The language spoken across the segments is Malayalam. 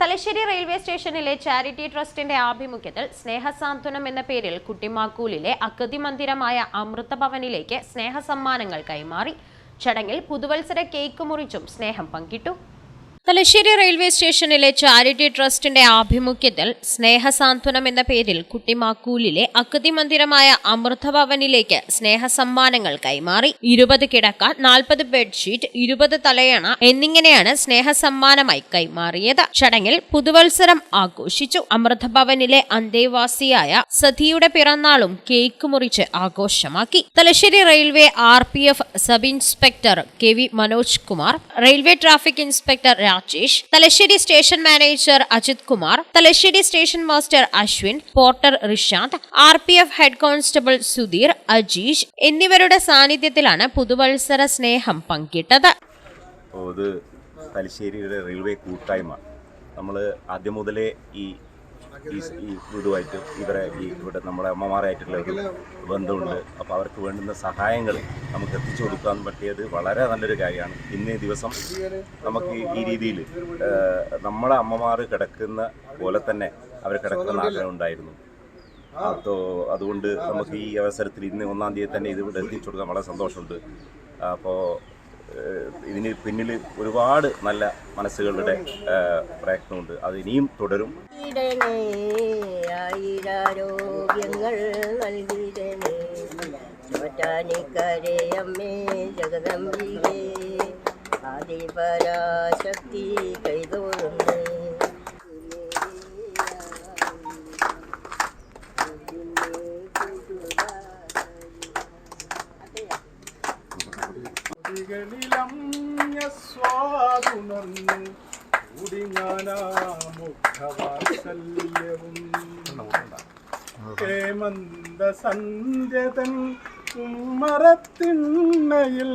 തലശ്ശേരി റെയിൽവേ സ്റ്റേഷനിലെ ചാരിറ്റി ട്രസ്റ്റിന്റെ ആഭിമുഖ്യത്തിൽ സ്നേഹസാന്ത്വനം എന്ന പേരിൽ കുട്ടിമാക്കൂലിലെ അഗതി മന്ദിരമായ അമൃത ഭവനിലേക്ക് സ്നേഹസമ്മാനങ്ങൾ കൈമാറി. ചടങ്ങിൽ പുതുവത്സര കേക്ക് മുറിച്ചും സ്നേഹം പങ്കിട്ടു. തലശ്ശേരി റെയിൽവേ സ്റ്റേഷനിലെ ചാരിറ്റി ട്രസ്റ്റിന്റെ ആഭിമുഖ്യത്തിൽ സ്നേഹസാന്ത്വനം എന്ന പേരിൽ കുട്ടിമാക്കൂലിലെ അക്കതി മന്ദിരമായ അമൃതഭവനിലേക്ക് സ്നേഹസമ്മാനങ്ങൾ കൈമാറി. ഇരുപത് കിടക്ക നാൽപ്പത് ബെഡ്ഷീറ്റ് ഇരുപത് തലയണ എന്നിങ്ങനെയാണ് സ്നേഹസമ്മാനമായി കൈമാറിയത്. ചടങ്ങിൽ പുതുവത്സരം ആഘോഷിച്ചു. അമൃതഭവനിലെ അന്തേവാസിയായ സതിയുടെ പിറന്നാളും കേക്ക് മുറിച്ച് ആഘോഷമാക്കി. Thalassery railway R sub inspector K V Manoj Kumar railway traffic inspector Rajesh Thalassery station manager Ajith Kumar Thalassery station master Ashwin porter Rishanth R P F head constable Sudheer Ajeesh എന്നിവരുടെ സാന്നിധ്യത്തിലാണ് പുതുവത്സര സ്നേഹം പങ്കിട്ടത്. തലശ്ശേരിയുടെ റെയിൽവേ കൂട്ടായ്മ. നമ്മൾ ആദ്യം മുതലേ ഈ ഈ ഈ ഇതുമായിട്ട് ഇവരെ ഈ ഇവിടെ നമ്മുടെ അമ്മമാരായിട്ടുള്ള ഒരു ബന്ധമുണ്ട്. അപ്പോൾ അവർക്ക് വേണ്ടുന്ന സഹായങ്ങൾ നമുക്ക് എത്തിച്ചു കൊടുക്കാൻ പറ്റിയത് വളരെ നല്ലൊരു കാര്യമാണ്. ഇന്നേ ദിവസം നമുക്ക് ഈ- ഈ രീതിയിൽ നമ്മളെ അമ്മമാർ കിടക്കുന്ന പോലെ തന്നെ അവർ കിടക്കുന്ന ആഗ്രഹം ഉണ്ടായിരുന്നു. അപ്പോൾ അതുകൊണ്ട് നമുക്ക് ഈ അവസരത്തിൽ ഇന്ന് ഒന്നാം തീയതി തന്നെ ഇത് ഇവിടെ എത്തിച്ചു കൊടുക്കാൻ വളരെ സന്തോഷമുണ്ട്. അപ്പോൾ ഇതിന് പിന്നിൽ ഒരുപാട് നല്ല മനസ്സുകളുടെ പ്രയത്നമുണ്ട്. അത് ഇനിയും തുടരും ജഗദംബികേ. ആദിപരാശക്തി കൈതോറുന്നേ ഉമ്മറത്തിണ്ണയിൽ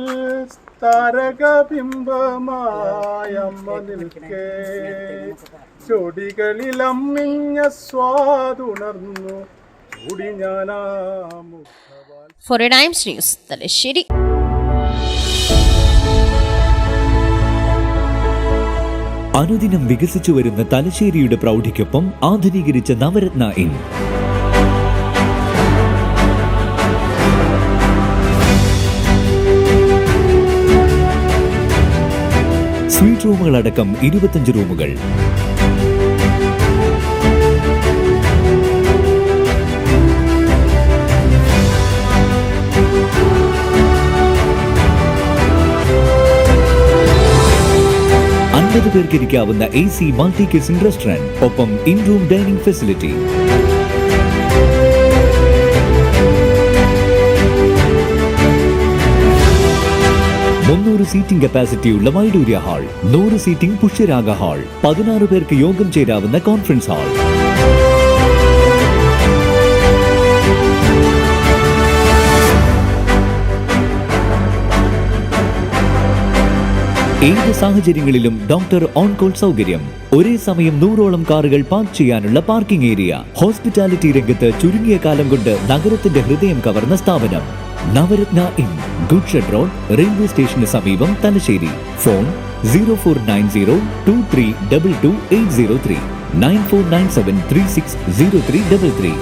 താരകബിംബമായമ്മ നിൽക്കേ. ചൊടികളിലമ്മിഞ്ഞ സ്വാദുണർന്നു കുടിഞ്ഞാനാമുഖവാൽ for a times news Thalassery അനുദിനം വികസിച്ചു വരുന്ന തലശ്ശേരിയുടെ പ്രൗഢിക്കൊപ്പം ആധുനീകരിച്ച നവരത്ന ഇൻ. സ്വീറ്റ് റൂമുകളടക്കം ഇരുപത്തഞ്ച് റൂമുകൾ. അൻപത് പേർക്ക് ഇരിക്കാവുന്ന A C multi kitchen restaurant ഒപ്പം ഇൻ റൂം ഡൈനിങ് ഫെസിലിറ്റി മുന്നൂറ് സീറ്റിംഗ് കപ്പാസിറ്റിയുള്ള വൈഡൂര്യ ഹാൾ നൂറ് സീറ്റിംഗ് പുഷ്യരാഗ ഹാൾ പതിനാറ് പേർക്ക് യോഗം ചേരാവുന്ന കോൺഫറൻസ് ഹാൾ ഏത് സാഹചര്യങ്ങളിലും ഡോക്ടർ ഓൺ കോൾ സൗകര്യം. ഒരേ സമയം നൂറോളം കാറുകൾ പാർക്ക് ചെയ്യാനുള്ള പാർക്കിംഗ് ഏരിയ. ഹോസ്പിറ്റാലിറ്റി രംഗത്ത് ചുരുങ്ങിയ കാലം കൊണ്ട് നഗരത്തിന്റെ ഹൃദയം കവർന്ന സ്ഥാപനം. Navaratna inn goods shed road railway സ്റ്റേഷന് സമീപം Thalassery. Phone zero four nine zero two three double two eight zero three. Nine four nine seven three six zero three double three.